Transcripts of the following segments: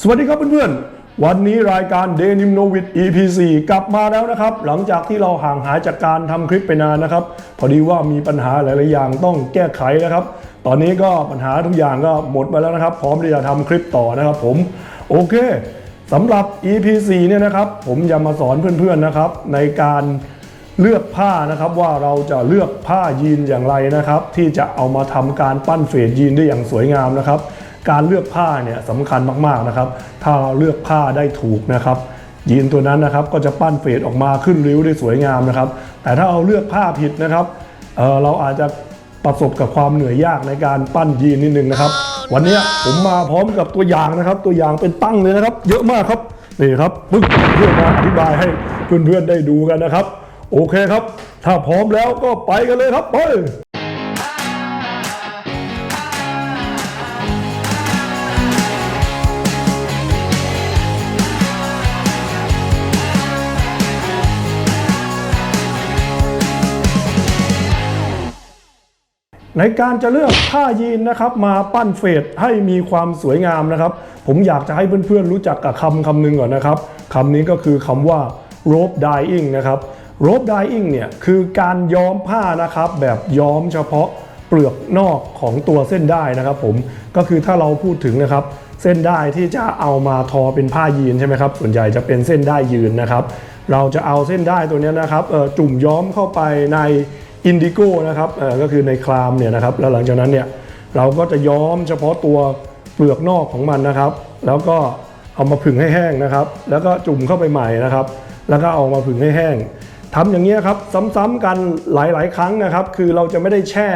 สวัสดีครับเพื่อนๆ วันนี้รายการ d e n i m n o v i c EP 4กลับมาแล้วนะครับ หลังจากที่เราห่างหายจากการทำคลิปไปนานนะครับ พอดีว่ามีปัญหาหลายๆอย่างต้องแก้ไขนะครับ ตอนนี้ก็ปัญหาทุกอย่างก็หมดไปแล้วนะครับ พร้อมที่จะทำคลิปต่อนะครับผม โอเคสำหรับ EP 4เนี่ยนะครับ ผมจะมาสอนเพื่อนๆนะครับ ในการเลือกผ้านะครับว่าเราจะเลือกผ้ายีนอย่างไรนะครับ ที่จะเอามาทำการปั้นเฟดยีนได้อย่างสวยงามนะครับ การเลือกผ้าเนี่ยสำคัญมากๆนะครับ ถ้าเราเลือกผ้าได้ถูกนะครับยีนตัวนั้นนะครับก็จะปั้นเฟดออกมาขึ้นริ้วได้สวยงามนะครับ แต่ถ้าเราเลือกผ้าผิดนะครับเอ่อเราอาจจะประสบกับความเหนื่อยยากในการปั้นยีนนิดนึงนะครับ วันเนี้ยผมมาพร้อมกับตัวอย่างนะครับ ตัวอย่างเป็นตั้งเลยนะครับ เยอะมากครับนี่ครับปึ๊บเพื่อมาอธิบายให้เพื่อนๆได้ดูกันนะครับ โอเคครับ ถ้าพร้อมแล้วก็ไปกันเลยครับไป ในการจะเลือกผ้ายีนนะครับมาปั้นเฟดให้มีความสวยงามนะครับ ผมอยากจะให้เพื่อนๆรู้จักกับคำคำหนึ่งก่อนนะครับคำนี้ก็คือคำว่า rope dyeing นะครับ rope dyeing เนี่ยคือการย้อมผ้านะครับ แบบย้อมเฉพาะเปลือกนอกของตัวเส้นได้นะครับ ผมก็คือถ้าเราพูดถึงนะครับ เส้นได้ที่จะเอามาทอเป็นผ้ายีนใช่ไหมครับ ส่วนใหญ่จะเป็นเส้นได้ยืนนะครับ เราจะเอาเส้นได้ตัวนี้นะครับเอ่อจุ่มย้อมเข้าไปใน อินดิโก้นะครับก็คือในคลามเนี่ยนะครับแล้วหลังจากนั้นเนี่ยเราก็จะย้อมเฉพาะตัวเปลือกนอกของมันนะครับ แล้วก็เอามาผึ่งให้แห้งนะครับ แล้วก็จุ่มเข้าไปใหม่นะครับ แล้วก็เอามาผึ่งให้แห้งทำอย่างนี้ครับซ้ำๆกันหลาย ๆ ครั้งนะครับ คือเราจะไม่ได้แช่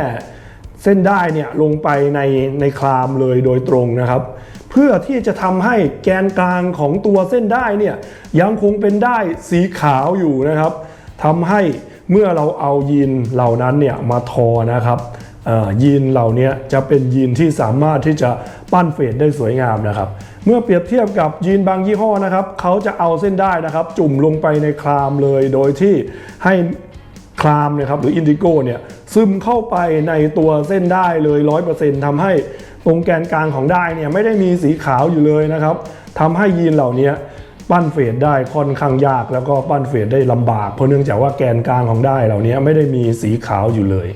เส้นได้เนี่ยลงไปในในคลามเลยโดยตรงนะครับ เพื่อที่จะทำให้แกนกลางของตัวเส้นได้เนี่ยยังคงเป็นได้สีขาวอยู่นะครับทำให้ เมื่อเราเอายีนเหล่านั้นเนี่ยมาทอนะครับยีนเหล่านี้จะเป็นยีนที่สามารถที่จะปั้นเฟดได้สวยงามนะครับ เมื่อเปรียบเทียบกับยีนบางยี่ห้อนะครับเขาจะเอาเส้นได้นะครับ จุ่มลงไปในคลามเลย โดยที่ให้คลามนี่ยครับหรืออินดิโก้เนี่ยซึมเข้าไปในตัวเส้นได้เลย 100%ทำให้ตรงแกนกลางของได้เนี่ยไม่ได้มีสีขาวอยู่เลยนะครับทำให้ยีนเหล่านี้ ปั้นเฟดได้ค่อนข้างยากแล้วก็ปั้นเฟดได้ลำบาก เพราะเนื่องจากว่าแกนกลางของได้เหล่านี้ไม่ได้มีสีขาวอยู่เลย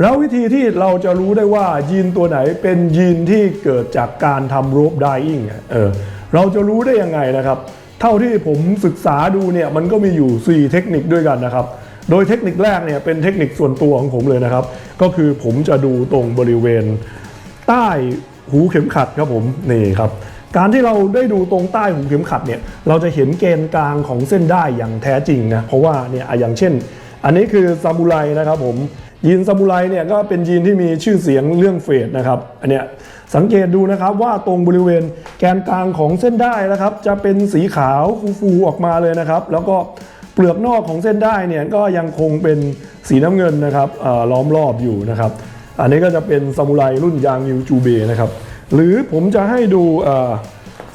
แล้ววิธีที่เราจะรู้ได้ว่ายีนตัวไหนเป็นยีนที่เกิดจากการทำรูปดอิงเออเราจะรู้ได้ยังไงนะครับ เท่าที่ผมศึกษาดูเนี่ยมันก็มีอยู่ 4 เทคนิคด้วยกันนะครับ โดยเทคนิคแรกเนี่ยเป็นเทคนิคส่วนตัวของผมเลยนะครับ ก็คือผมจะดูตรงบริเวณ ใต้หูเข็มขัดครับผมนี่ครับ การที่เราได้ดูตรงใต้หูเข็มขัดเนี่ยเราจะเห็นเกณฑ์กลางของเส้นได้อย่างแท้จริงนะเพราะว่าเนี่ยอย่างเช่น อันนี้คือซามูไรนะครับผมยีนซามูไรเนี่ยก็เป็นยีนที่มีชื่อเสียงเรื่องเฟดนะครับอันเนี้ยสังเกตดูนะครับว่าตรงบริเวณแกนกลางของเส้นได้นะครับ จะเป็นสีขาวฟูๆออกมาเลยนะครับ แล้วก็เปลือกนอกของเส้นได้เนี่ยก็ยังคงเป็นสีน้ำเงินนะครับล้อมรอบอยู่นะครับ อันนี้ก็จะเป็นซามูไรรุ่นยางยูจูเบนะครับ หรือผมจะให้ดู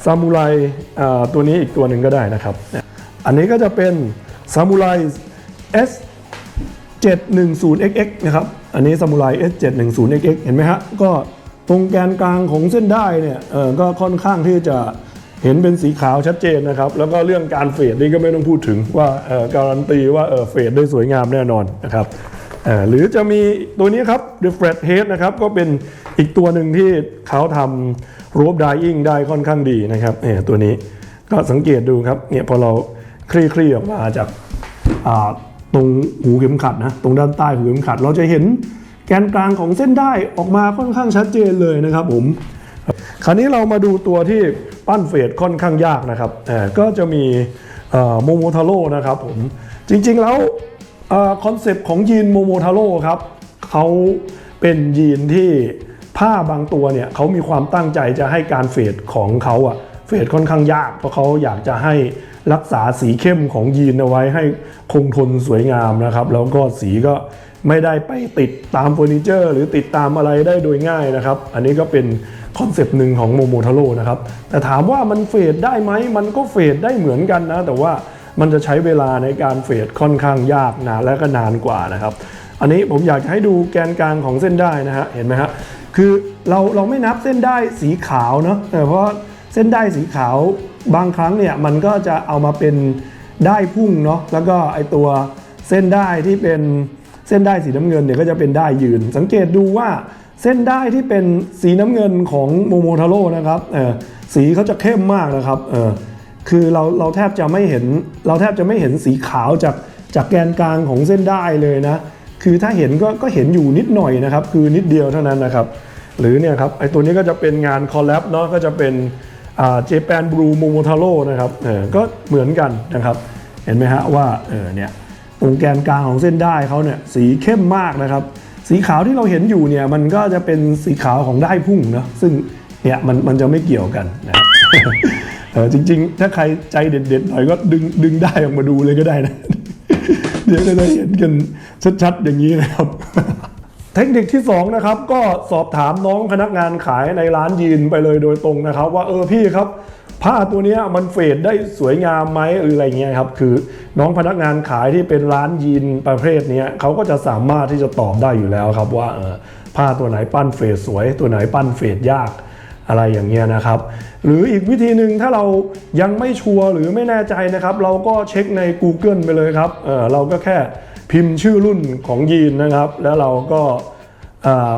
ซามูไรตัวนี้อีกตัวหนึ่งก็ได้นะครับ อันนี้ก็จะเป็นซามูไร S 710XX นะครับ อันนี้ซามูไร S 710XX เห็นไหมฮะ ก็ตรงแกนกลางของเส้นได้เนี่ยก็ค่อนข้างที่จะเห็นเป็นสีขาวชัดเจนนะครับ แล้วก็เรื่องการเฟดนี่ก็ไม่ต้องพูดถึงว่าการันตีว่าเฟดได้สวยงามแน่นอนนะครับ หรือจะมีตัวนี้ครับ The Flat Head นะครับก็เป็นอีกตัวหนึ่งที่เขาทำรูปด Dyeing ได้ค่อนข้างดีนะครับเนี่ยตัวนี้ก็สังเกตดูครับเนี่ยพอเราคลี่คลี่ออกมาจากาตรงหูเข็มขัดนะตรงด้านใต้หูเข็มขัด เราจะเห็นแกนกลางของเส้นได้ออกมาค่อนข้างชัดเจนเลยนะครับผมคราวนี้เรามาดูตัวที่ปั้นเฟดค่อนข้างยากนะครับก็จะมีโมโมทาโร่นะครับผมจริงๆแล้ว คอนเซปต์ของยีนโมโมทาโร่ครับเขาเป็นยีนที่ผ้าบางตัวเนี่ยเขามีความตั้งใจจะให้การเฟดของเขาอะเฟดค่อนข้างยาก เพราะเขาอยากจะให้รักษาสีเข้มของยีนเอาไว้ให้คงทนสวยงามนะครับ แล้วก็สีก็ไม่ได้ไปติดตามเฟอร์นิเจอร์ หรือติดตามอะไรได้โดยง่ายนะครับ อันนี้ก็เป็นคอนเซปต์หนึ่งของโมโมทาโร่นะครับ แต่ถามว่ามันเฟดได้ไหมมันก็เฟดได้เหมือนกันนะ แต่ว่า มันจะใช้เวลาในการเฟดค่อนข้างยากนะและก็นานกว่านะครับ อันนี้ผมอยากจะให้ดูแกนกลางของเส้นได้นะฮะเห็นไหมฮะคือเราเราไม่นับเส้นได้สีขาวเนาะแต่เพราะเส้นได้สีขาวบางครั้งเนี่ยมันก็จะเอามาเป็นได้พุ่งเนาะแล้วก็ไอตัวเส้นได้ที่เป็นเส้นได้สีน้ำเงินเนี่ยก็จะเป็นได้ยืน สังเกตดูว่าเส้นได้ที่เป็นสีน้ำเงินของโมโมทาโร่นะครับเออสีเขาจะเข้มมากนะครับเออ คือเราเราแทบจะไม่เห็นเราแทบจะไม่เห็นสีขาวจากจากแกนกลางของเส้นได้เลยนะ คือถ้าเห็นก็ก็เห็นอยู่นิดหน่อยนะครับ คือนิดเดียวเท่านั้นนะครับ หรือเนี่ยครับไอตัวนี้ก็จะเป็นงานคอลแลบเนาะก็จะเป็นเจแปนบลูโมโมทาโร่นะครับเออก็เหมือนกันนะครับ เห็นไหมฮะว่าเออเนี่ยตรงแกนกลางของเส้นได้เขาเนี่ยสีเข้มมากนะครับ สีขาวที่เราเห็นอยู่เนี่ยมันก็จะเป็นสีขาวของได้พุ่งเนาะซึ่งเนี่ยมันมันจะไม่เกี่ยวกันนะ จริง ๆ ถ้าใครใจเด็ดๆหน่อยก็ดึงดึงได้ออกมาดูเลยก็ได้นะ เดี๋ยวจะได้เห็นกันชัดๆอย่างนี้นะครับ เทคนิคที่ 2 นะครับ ก็สอบถามน้องพนักงานขายในร้านยีนไปเลยโดยตรงนะครับ ว่าเออพี่ครับผ้าตัวนี้มันเฟดได้สวยงามไหมหรืออะไรเงี้ยครับ คือน้องพนักงานขายที่เป็นร้านยีนประเภทนี้เขาก็จะสามารถที่จะตอบได้อยู่แล้วครับว่าเออผ้าตัวไหนปั้นเฟดสวย ตัวไหนปั้นเฟดยาก อะไรอย่างเงี้ยนะครับ หรืออีกวิธีหนึ่งถ้าเรายังไม่ชัวร์หรือไม่แน่ใจนะครับ เราก็เช็คใน Google ไปเลยครับเออเราก็แค่พิมพ์ชื่อรุ่นของยีนนะครับ แล้วเราก็อ่า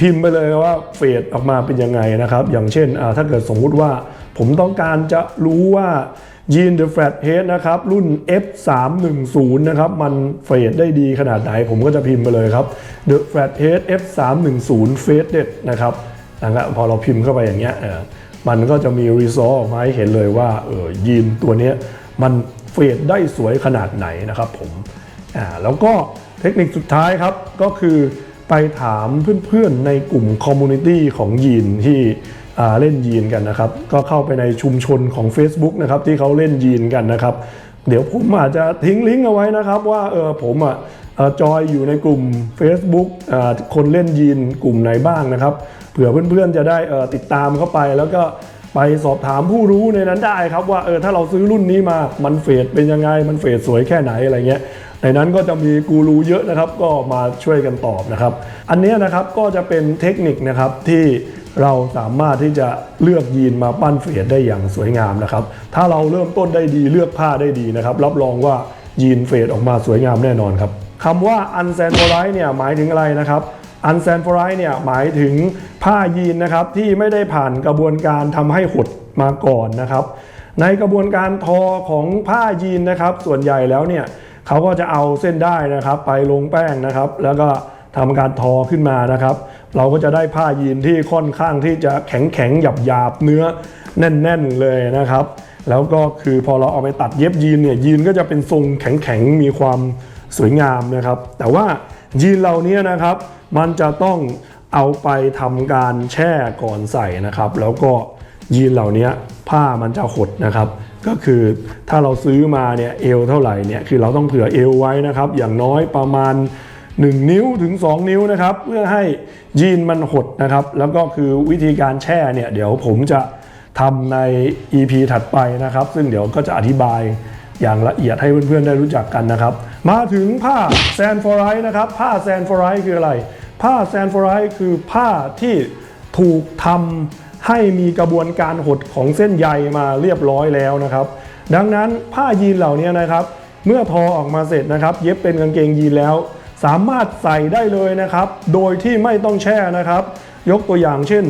พิมพ์ไปเลยว่าเฟดออกมาเป็นยังไงนะครับ อย่างเช่นอ่าถ้าเกิดสมมุติว่าผมต้องการจะรู้ว่ายีน The Flat Head นะครับ รุ่น F310 นะครับ มันเฟดได้ดีขนาดไหน ผมก็จะพิมพ์ไปเลยครับ The Flat Head F310 Faded นะครับ นะครับพอเราพิมพ์เข้าไปอย่างเงี้ยเออมันก็จะมีรีซอสออกมาให้เห็นเลยว่าเออยีนตัวนี้มันเฟดได้สวยขนาดไหนนะครับผมอ่าแล้วก็เทคนิคสุดท้ายครับก็คือไปถามเพื่อนๆในกลุ่มคอมมูนิตี้ของยีนที่อ่าเล่นยีนกันนะครับ ก็เข้าไปในชุมชนของ Facebook นะครับที่เขาเล่นยีนกันนะครับ เดี๋ยวผมอาจจะทิ้งลิงก์เอาไว้นะครับ ว่าเออผมอะเอ่อ จอยอยู่ในกลุ่ม Facebook คนเล่นยีนกลุ่มไหนบ้างนะครับ เผื่อเพื่อนๆจะได้ติดตามเข้าไป แล้วก็ไปสอบถามผู้รู้ในนั้นได้ครับว่าเออถ้าเราซื้อรุ่นนี้มามันเฟดเป็นยังไง มันเฟดสวยแค่ไหนอะไรเงี้ยในนั้นก็จะมีกูรูเยอะนะครับก็มาช่วยกันตอบนะครับ อันนี้นะครับก็จะเป็นเทคนิคนะครับที่เราสามารถที่จะเลือกยีนมาปั้นเฟดได้อย่างสวยงามนะครับ ถ้าเราเริ่มต้นได้ดีเลือกผ้าได้ดีนะครับ รับรองว่ายีนเฟดออกมาสวยงามแน่นอนครับ คำว่า unsanforized เนี่ยหมายถึงอะไรนะครับอันแซนฟรายเนี่ยหมายถึงผ้ายีนนะครับที่ไม่ได้ผ่านกระบวนการทำให้หดมาก่อนนะครับ ในกระบวนการทอของผ้ายีนนะครับ ส่วนใหญ่แล้วเนี่ยเขาก็จะเอาเส้นได้นะครับ ไปลงแป้งนะครับ แล้วก็ทำการทอขึ้นมานะครับ เราก็จะได้ผ้ายีนที่ค่อนข้างที่จะแข็งแข็งหยับหยาบๆเนื้อแน่น ๆ เลยนะครับ แล้วก็คือพอเราเอาไปตัดเย็บยีนเนี่ยยีนก็จะเป็นทรงแข็งๆมีความ สวยงามนะครับ แต่ว่ายีนเหล่านี้นะครับ มันจะต้องเอาไปทำการแช่ก่อนใส่นะครับ แล้วก็ยีนเหล่านี้ผ้ามันจะหดนะครับ ก็คือถ้าเราซื้อมาเนี่ยเอวเท่าไหร่เนี่ยคือเราต้องเผื่อเอวไว้นะครับ อย่างน้อยประมาณ 1 นิ้วถึง 2 นิ้วนะครับ เพื่อให้ยีนมันหดนะครับ แล้วก็คือวิธีการแช่เนี่ยเดี๋ยวผมจะทำใน EP ถัดไปนะครับ ซึ่งเดี๋ยวก็จะอธิบาย อย่างละเอียดให้เพื่อนๆได้รู้จักกันนะครับ มาถึงผ้าแซนฟอร์ไรนะครับผ้าแซนฟอร์ไรคืออะไร ผ้าแซนฟอร์ไรคือผ้าที่ถูกทำให้มีกระบวนการหดของเส้นใยมาเรียบร้อยแล้วนะครับ ดังนั้นผ้ายีนเหล่านี้นะครับ เมื่อทอออกมาเสร็จนะครับ เย็บเป็นกางเกงยีนแล้ว สามารถใส่ได้เลยนะครับ โดยที่ไม่ต้องแช่นะครับ ยกตัวอย่างเช่น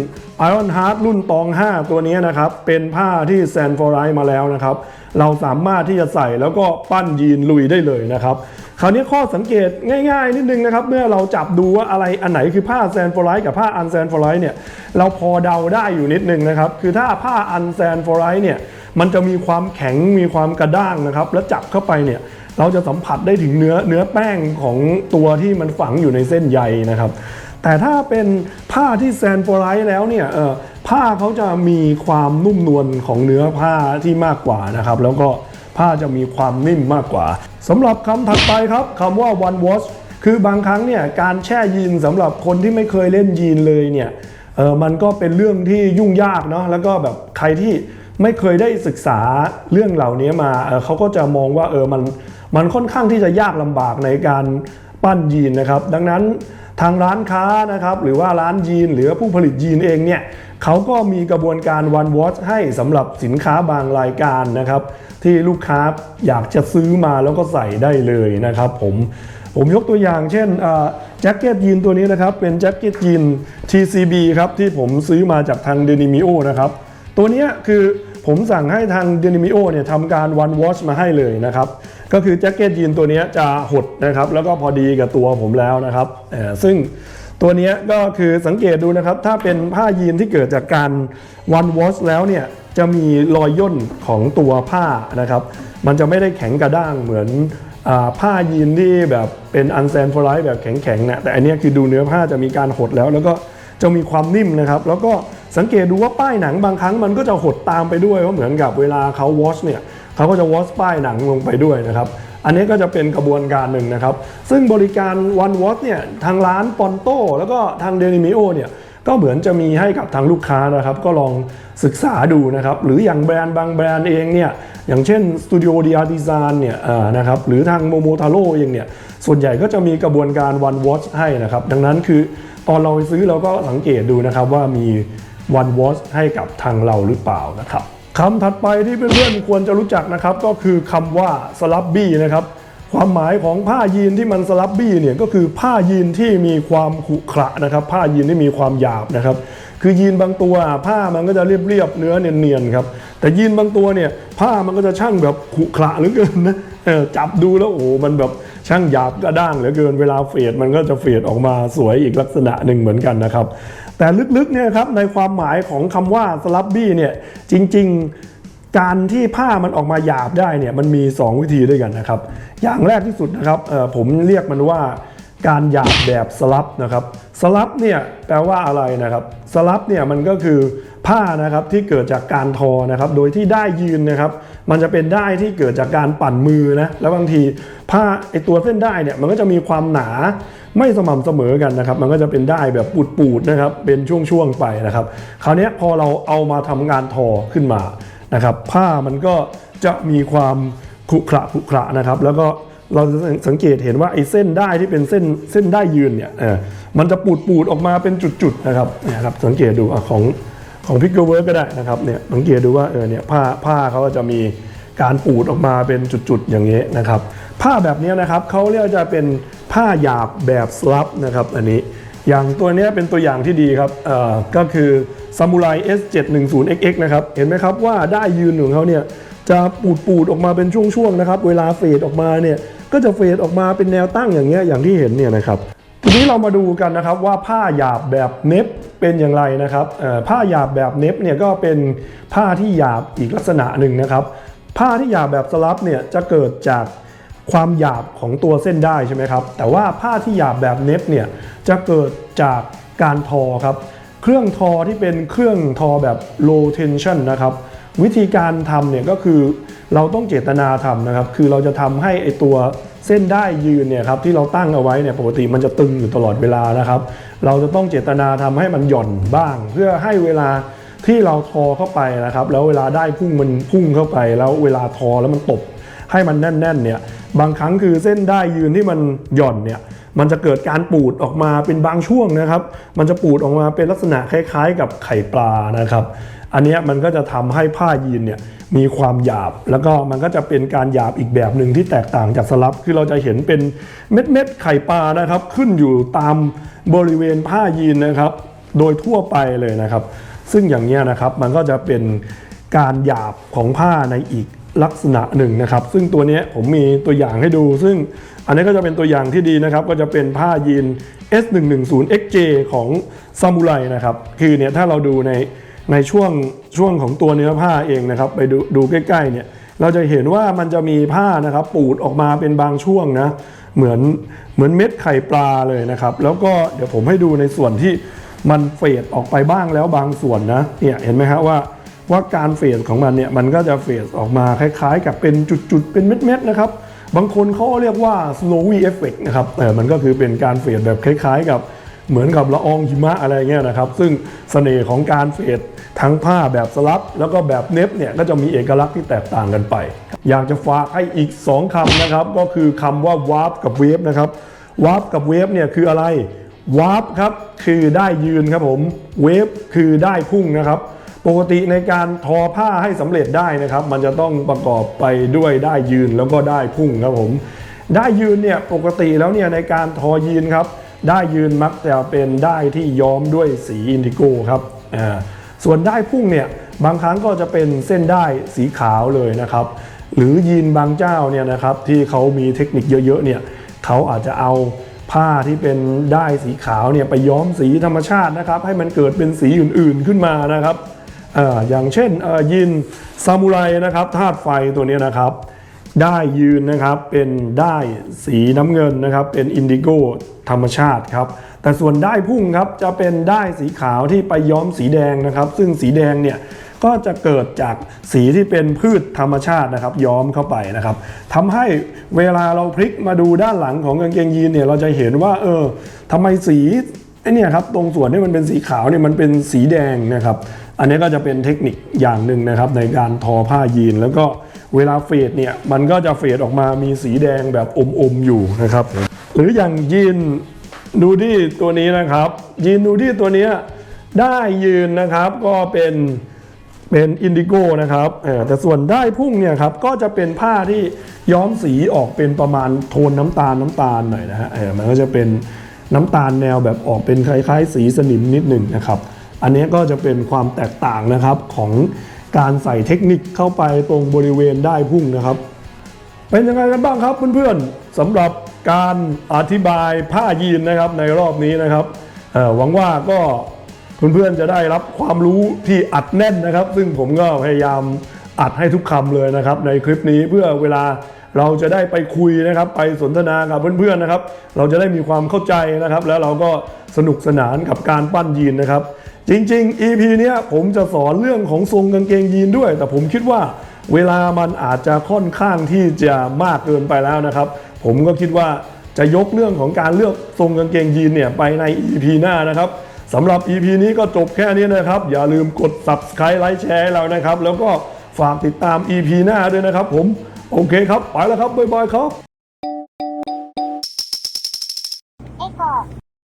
Iron Heart รุ่นตอง 5 ตัวนี้นะครับ เป็นผ้าที่แซนฟอร์ไรมาแล้วนะครับ เราสามารถที่จะใส่แล้วก็ปั้นยีนลุยได้เลยนะครับ คราวนี้ข้อสังเกตง่าย ๆ นิดนึงนะครับ เมื่อเราจับดูว่าอะไรอันไหนคือผ้าแซนฟอร์ไรกับผ้าอันแซนฟอร์ไรเนี่ยเราพอเดาได้อยู่นิดนึงนะครับ คือถ้าผ้าอันแซนฟอร์ไรเนี่ยมันจะมีความแข็งมีความกระด้างนะครับ แล้วจับเข้าไปเนี่ยเราจะสัมผัสได้ถึงเนื้อเนื้อแป้งของตัวที่มันฝังอยู่ในเส้นใยนะครับ แต่ถ้าเป็นผ้าที่แซนโฟไลท์แล้วเนี่ยเออ ผ้าเขาจะมีความนุ่มนวลของเนื้อผ้าที่มากกว่านะครับ แล้วก็ผ้าจะมีความนิ่มมากกว่าสำหรับคำถัดไปครับคำว่า one wash คือบางครั้งเนี่ยการแช่ยีนสำหรับคนที่ไม่เคยเล่นยีนเลยเนี่ยเออมันก็เป็นเรื่องที่ยุ่งยากเนาะแล้วก็แบบใครที่ไม่เคยได้ศึกษาเรื่องเหล่านี้มาเเขาก็จะมองว่าเออมันมันค่อนข้างที่จะยากลำบากในการปั้นยีนนะครับ ดังนั้น ทางร้านค้านะครับหรือว่าร้านยีนหรือผู้ผลิตยีนเองเนี่ยเขาก็มีกระบวนการ one watch ให้สำหรับสินค้าบางรายการนะครับ ที่ลูกค้าอยากจะซื้อมาแล้วก็ใส่ได้เลยนะครับผมผมยกตัวอย่างเช่นแจ็คเก็ตยีนตัวนี้นะครับ เป็นแจ็คเก็ตยีน TCB ครับที่ผมซื้อมาจากทาง d e n i m i o นะครับตัวนี้คือผมสั่งให้ทาง d e n i m i o เนี่ยทำการ one wash มาให้เลยนะครับ ก็คือแจ็คเก็ตยีนตัวนี้จะหดนะครับ แล้วก็พอดีกับตัวผมแล้วนะครับซึ่งตัวนี้ก็คือสังเกตดูนะครับ ถ้าเป็นผ้ายีนที่เกิดจากการ one wash แล้วเนี่ยจะมีรอยย่นของตัวผ้านะครับ มันจะไม่ได้แข็งกระด้างเหมือนผ้ายีนที่แบบเป็นอันแซนฟลายแบบแข็งๆนะแต่อันนี้คือดูเนื้อผ้าจะมีการหดแล้ว แล้วก็จะมีความนิ่มนะครับ แล้วก็สังเกตดูว่าป้ายหนังบางครั้งมันก็จะหดตามไปด้วยเพราเหมือนกับเวลาเขาวอชเนี่ย เขาก็จะวอชป้ายหนังลงไปด้วยนะครับอันนี้ก็จะเป็นกระบวนการหนึ่งนะครับ ซึ่งบริการวันวอชเนี่ยทางร้านปอนโต้แล้วก็ทางเดนิมิโอเนี่ยก็เหมือนจะมีให้กับทางลูกค้านะครับ ก็ลองศึกษาดูนะครับ หรืออย่างแบรนด์บางแบรนด์เองเนี่ยอย่างเช่น Studio d i a r t i s a n เนี่ยนะครับหรือทางโมโมทาโร่เองเนี่ยส่วนใหญ่ก็จะมีกระบวนการ one watch ให้นะครับ ดังนั้นคือตอนเราซื้อเราก็สังเกตดูนะครับว่ามี one watch ให้กับทางเราหรือเปล่านะครับ คำถัดไปที่เพื่อนๆควรจะรู้จักนะครับ ก็คือคำว่า slubby นะครับ ความหมายของผ้ายีนที่มันสลับบี้เนี่ยก็คือผ้ายีนที่มีความขรุขระนะครับ ผ้ายีนที่มีความหยาบนะครับ คือยีนบางตัวผ้ามันก็จะเรียบๆเนื้อเนียนๆครับแต่ยีนบางตัวเนี่ยผ้ามันก็จะช่างแบบขรุขระเหลือเกินนะจับดูแล้วโอ้มันแบบช่างหยาบกระด้างเหลือเกินเวลาเฟดมันก็จะเฟดออกมาสวยอีกลักษณะหนึ่งเหมือนกันนะครับ แต่ลึกๆเนี่ยครับในความหมายของคำว่าสลับบี้เนี่ยจริง ๆ การที่ผ้ามันออกมาหยาบได้เนี่ยมันมี 2 วิธีด้วยกันนะครับ อย่างแรกที่สุดนะครับผมเรียกมันว่าการหยาบแบบสลับนะครับสลับเนี่ยแปลว่าอะไรนะครับสลับเนี่ยมันก็คือ ผ้านะครับที่เกิดจากการทอนะครับโดยที่ได้ยืนนะครับ มันจะเป็นได้ที่เกิดจากการปั่นมือนะแล้วบางทีผ้าไอตัวเส้นได้เนี่ยมันก็จะมีความหนาไม่สม่ำเสมอกันนะครับ มันก็จะเป็นได้แบบปูดๆนะครับเป็นช่วงๆไปนะครับ คราวนี้พอเราเอามาทำงานทอขึ้นมานะครับ ผ้ามันก็จะมีความขรุขระขรุขระนะครับ แล้วก็เราจะสังเกตเห็นว่าไอ้เส้นได้ที่เป็นเส้นเส้นได้ยืนเนี่ยมันจะปูดปูดๆออกมาเป็นจุดๆนะครับเนี่ยครับ สังเกตดูอของ ของพิกเกอร์เวิร์ก็ได้นะครับเนี่ยสังเกตดูว่าเออเนี่ยผ้าผ้าเขาจะมีการปูดออกมาเป็นจุดๆอย่างนี้นะครับ ผ้าแบบนี้นะครับเขาเรียกจะเป็นผ้าหยาบแบบสลับนะครับอันนี้อย่างตัวเนี้ยเป็นตัวอย่างที่ดีครับเอ่อก็คือ Samurai S710XX นะครับ เห็นไหมครับว่าได้ยืนของเขาเนี่ยจะปูดปูดออกมาเป็นช่วงๆนะครับ เวลาเฟดออกมาเนี่ยก็จะเฟดออกมาเป็นแนวตั้งอย่างเงี้ยอย่างที่เห็นเนี่ยนะครับ ทีนี้เรามาดูกันนะครับว่าผ้าหยาบแบบเน็บเป็นอย่างไรนะครับผ้าหยาบแบบเน็บเนี่ยก็เป็นผ้าที่หยาบอีกลักษณะหนึ่งนะครับ ผ้าที่หยาบแบบสลับเนี่ยจะเกิดจากความหยาบของตัวเส้นได้ใช่ไหมครับ แต่ว่าผ้าที่หยาบแบบเน็ตเนี่ยจะเกิดจากการทอครับ เครื่องทอที่เป็นเครื่องทอแบบ low tension นะครับ วิธีการทำเนี่ยก็คือ เราต้องเจตนาทำนะครับ คือเราจะทำให้ไอตัวเส้นได้ยืนเนี่ยครับที่เราตั้งเอาไว้เนี่ยปกติมันจะตึงอยู่ตลอดเวลานะครับ เราจะต้องเจตนาทำให้มันหย่อนบ้าง เพื่อให้เวลาที่เราทอเข้าไปนะครับ แล้วเวลาได้พุ่งมันพุ่งเข้าไป แล้วเวลาทอแล้วมันตบให้มันแน่นๆเนี่ยบางครั้งคือเส้นได้ยืนที่มันหย่อนเนี่ยมันจะเกิดการปูดออกมาเป็นบางช่วงนะครับ มันจะปูดออกมาเป็นลักษณะคล้าย ๆ กับไข่ปลานะครับ อันนี้มันก็จะทำให้ผ้ายีนเนี่ยมีความหยาบ แล้วก็มันก็จะเป็นการหยาบอีกแบบหนึ่งที่แตกต่างจากสลับ คือเราจะเห็นเป็นเม็ดเม็ดไข่ปลานะครับ ขึ้นอยู่ตามบริเวณผ้ายีนนะครับ โดยทั่วไปเลยนะครับ ซึ่งอย่างนี้นะครับมันก็จะเป็นการหยาบของผ้าในอีกลักษณะหนึ่งนะครับ ซึ่งตัวนี้ผมมีตัวอย่างให้ดู ซึ่งอันนี้ก็จะเป็นตัวอย่างที่ดีนะครับ ก็จะเป็นผ้ายีน S110XJ ของซามูไรนะครับ คือเนี่ยถ้าเราดูใน ในช่วงช่วงของตัวเนื้อผ้าเองนะครับไปดูดูใกล้ๆเนี่ยเราจะเห็นว่ามันจะมีผ้านะครับปูดออกมาเป็นบางช่วงนะเหมือนเหมือนเม็ดไข่ปลาเลยนะครับ แล้วก็เดี๋ยวผมให้ดูในส่วนที่มันเฟดออกไปบ้างแล้วบางส่วนนะเนี่ยเห็นไหมฮะว่าว่าการเฟดของมันเนี่ยมันก็จะเฟดออกมาคล้ายๆ กับเป็นจุดๆเป็นเม็ดๆนะครับบางคนเขาเรียกว่า snowy effect นะครับเออมันก็คือเป็นการเฟดแบบคล้าย ๆ กับเหมือนกับละอองหิมะอะไรเงี้ยนะครับ ซึ่งเสน่ห์ของการเฟด ทั้งผ้าแบบสลับแล้วก็แบบเน็บเนี่ยก็จะมีเอกลักษณ์ที่แตกต่างกันไป อยากจะฝากให้อีก 2คำนะครับ ก็คือคำว่า warp กับ wave นะครับ warp กับ wave เนี่ยคืออะไรวาร์ปครับคือได้ยืนครับผมเวฟคือได้พุ่งนะครับปกติในการทอผ้าให้สำเร็จได้นะครับ มันจะต้องประกอบไปด้วยได้ยืนแล้วก็ได้พุ่งครับผมได้ยืนเนี่ยปกติแล้วเนี่ยในการทอยีนครับ ได้ยืนมักจะเป็นได้ที่ย้อมด้วยสีอินดิโก้ครับอ่า ส่วนได้พุ่งเนี่ยบางครั้งก็จะเป็นเส้นได้สีขาวเลยนะครับ หรือยีนบางเจ้าเนี่ยนะครับที่เขามีเทคนิคเยอะๆเนี่ยเขาอาจจะเอาผ้าที่เป็นได้สีขาวเนี่ยไปย้อมสีธรรมชาตินะครับให้มันเกิดเป็นสีอื่นๆขึ้นมานะครับออย่างเช่นยีนซามูไรนะครับธาตุไฟตัวเนี้ยนะครับ ได้ยืนนะครับเป็นได้สีน้ำเงินนะครับ เป็นอินดิโก้ธรรมชาติครับ แต่ส่วนได้พุ่งครับจะเป็นได้สีขาวที่ไปย้อมสีแดงนะครับ ซึ่งสีแดงเนี่ยก็จะเกิดจากสีที่เป็นพืชธรรมชาตินะครับ ย้อมเข้าไปนะครับทำให้เวลาเราพลิกมาดูด้านหลังของกางเกงยีนเนี่ยเราจะเห็นว่า เออทำไมสีไอเนี่ยครับตรงส่วนที่มันเป็นสีขาวเนี่ยมันเป็นสีแดงนะครับ อันนี้ก็จะเป็นเทคนิคอย่างหนึ่งนะครับ ในการทอผ้ายีนแล้วก็ เวลาเฟดเนี่ยมันก็จะเฟดออกมามีสีแดงแบบอมๆอยู่นะครับ หรืออย่างยีนนูดี้ตัวนี้นะครับยีนนูดี้ตัวเนี้ยได้ยืนนะครับก็เป็นเป็นอินดิโก้นะครับแต่ส่วนได้พุ่งเนี่ยครับก็จะเป็นผ้าที่ย้อมสีออกเป็นประมาณโทนน้ำตาลน้ำตาลหน่อยนะฮะเออมันก็จะเป็นน้ำตาลแนวแบบออกเป็นคล้ายๆ สีสนิมนิดหนึ่งนะครับ อันนี้ก็จะเป็นความแตกต่างนะครับของ การใส่เทคนิคเข้าไปตรงบริเวณได้พุ่งนะครับ เป็นยังไงกันบ้างครับเพื่อนๆสำหรับการอธิบายผ้ายีนนะครับในรอบนี้นะครับหวังว่าก็เพื่อนๆจะได้รับความรู้ที่อัดแน่นนะครับ ซึ่งผมก็พยายามอัดให้ทุกคำเลยนะครับ ในคลิปนี้เพื่อเวลาเราจะได้ไปคุยนะครับ ไปสนทนากับเพื่อนๆนะครับ เราจะได้มีความเข้าใจนะครับ แล้วเราก็สนุกสนานกับการปั้นยีนนะครับ จริงๆ EP เนี้ยผมจะสอนเรื่องของทรงกางเกงยีนด้วย แต่ผมคิดว่าเวลามันอาจจะค่อนข้างที่จะมากเกินไปแล้วนะครับ ผมก็คิดว่าจะยกเรื่องของการเลือกทรงกางเกงยีนเนี่ยไปใน EP หน้านะครับสำหรับ EP นี้ก็จบแค่นี้นะครับ อย่าลืมกด subscribe ไลค์แชร์เรานะครับ แล้วก็ฝากติดตาม EP หน้าด้วยนะครับผม โอเคครับ ไปแล้วครับ บ๊ายบายครับ